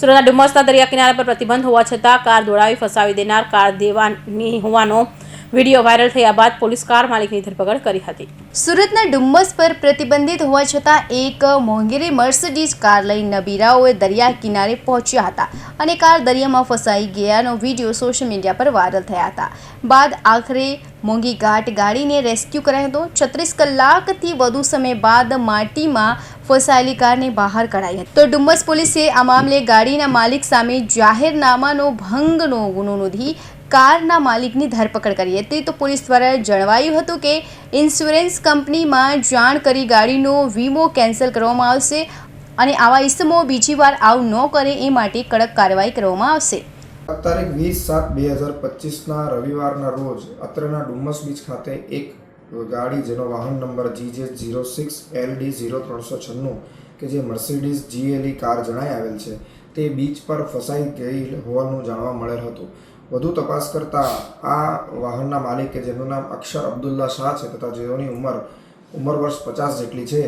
સુરતના ડુમસના દરિયા કિનારા પર પ્રતિબંધ હોવા છતાં કાર દોડાવી ફસાવી દેનાર કાર દેવાની હોવાનો વીડિયો વાયરલ થયા બાદ પોલીસ કાર માલિકની ધરપકડ કરી હતી. સુરતના ડુમ્મસ પર પ્રતિબંધિત હોવા છતાં એક મોંઘેરી મર્સિડીઝ કાર લઈ નબીરાઓએ દરિયા કિનારે પહોંચ્યા હતા અને કાર દરિયામાં ફસાઈ ગયાનો વીડિયો સોશિયલ મીડિયા પર વાયરલ થયા હતા. બાદ આખરે મોંઘી ઘાટ ગાડીને રેસ્ક્યુ કરાયો હતો. છત્રીસ કલાકથી વધુ સમય બાદ માટીમાં ફસાયેલી કારને બહાર કઢાઈ હતી. તો ડુમ્મસ પોલીસે આ મામલે ગાડીના માલિક સામે જાહેરનામાનો ભંગનો ગુનો નોંધી કારના માલિકની ધરપકડ કરી હતી. તો પોલીસ દ્વારા જણાવાયું હતું કે ઇન્સ્યોરન્સ કંપનીમાં જાણ કરી ગાડીનો વીમો કેન્સલ કરવામાં આવશે અને આવા ઇસમો બીજી વાર આવું ન કરે એ માટે કડક કાર્યવાહી કરવામાં આવશે. તારીખ વીસ સાત બે હજાર પચીસના રવિવારના રોજ અત્રના ડુમ્મસ બીચ ખાતે એક ગાડી જેનો વાહન number G J zero six L D zero ત્રણસો છન્નું કે જે મર્સિડીઝ જીએલઈ કાર જણાઈ આવેલ છે, તે બીચ પર ફસાઈ ગઈ હોવાનું જાણવા મળેલ હતું. વધુ તપાસ કરતાં આ વાહનના માલિક કે જેનું નામ અક્ષર અબ્દુલ્લા શાહ છે તથા જેઓની ઉંમર ઉંમર વર્ષ પચાસ જેટલી છે,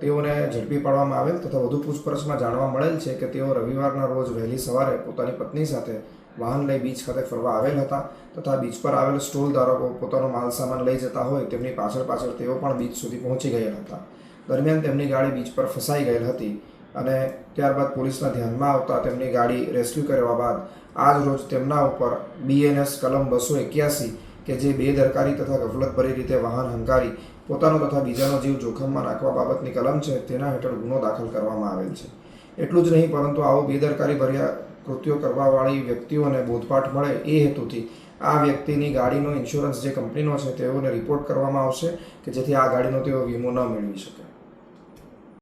તેઓને ઝડપી પાડવામાં આવેલ તથા વધુ પૂછપરછમાં જાણવા મળેલ છે કે તેઓ રવિવારના રોજ વહેલી સવારે પોતાની પત્ની સાથે વાહન લઈ બીચ ખાતે ફરવા આવેલ હતા તથા બીચ પર આવેલ સ્ટોલ ધારકો પોતાનો માલ સામાન લઈ જતા હોય તેમની પાછળ પાછળ તેઓ પણ બીચ સુધી પહોંચી ગયેલ હતા. દરમિયાન તેમની ગાડી બીચ પર ફસાઈ ગયેલ હતી અને ત્યારબાદ પોલીસના ધ્યાનમાં આવતા તેમની ગાડી રેસ્ક્યુ કરવા બાદ આજ રોજ તેમના ઉપર બીએનએસ કલમ બસો એક્યાસી કે જે બેદરકારી તથા ગફલતભરી રીતે વાહન હંકારી પોતાનો તથા બીજાનો જીવ જોખમમાં નાખવા બાબતની કલમ છે તેના હેઠળ ગુનો દાખલ કરવામાં આવેલ છે. એટલું જ નહીં પરંતુ આવો બેદરકારી ભર્યા કૃત્યો કરવાવાળી વ્યક્તિઓને બોધપાઠ મળે એ હેતુથી આ વ્યક્તિની ગાડીનો ઇન્સ્યોરન્સ જે કંપનીનો છે તેઓને રિપોર્ટ કરવામાં આવશે કે જેથી આ ગાડીનો તેઓ વીમો ન મેળવી શકે.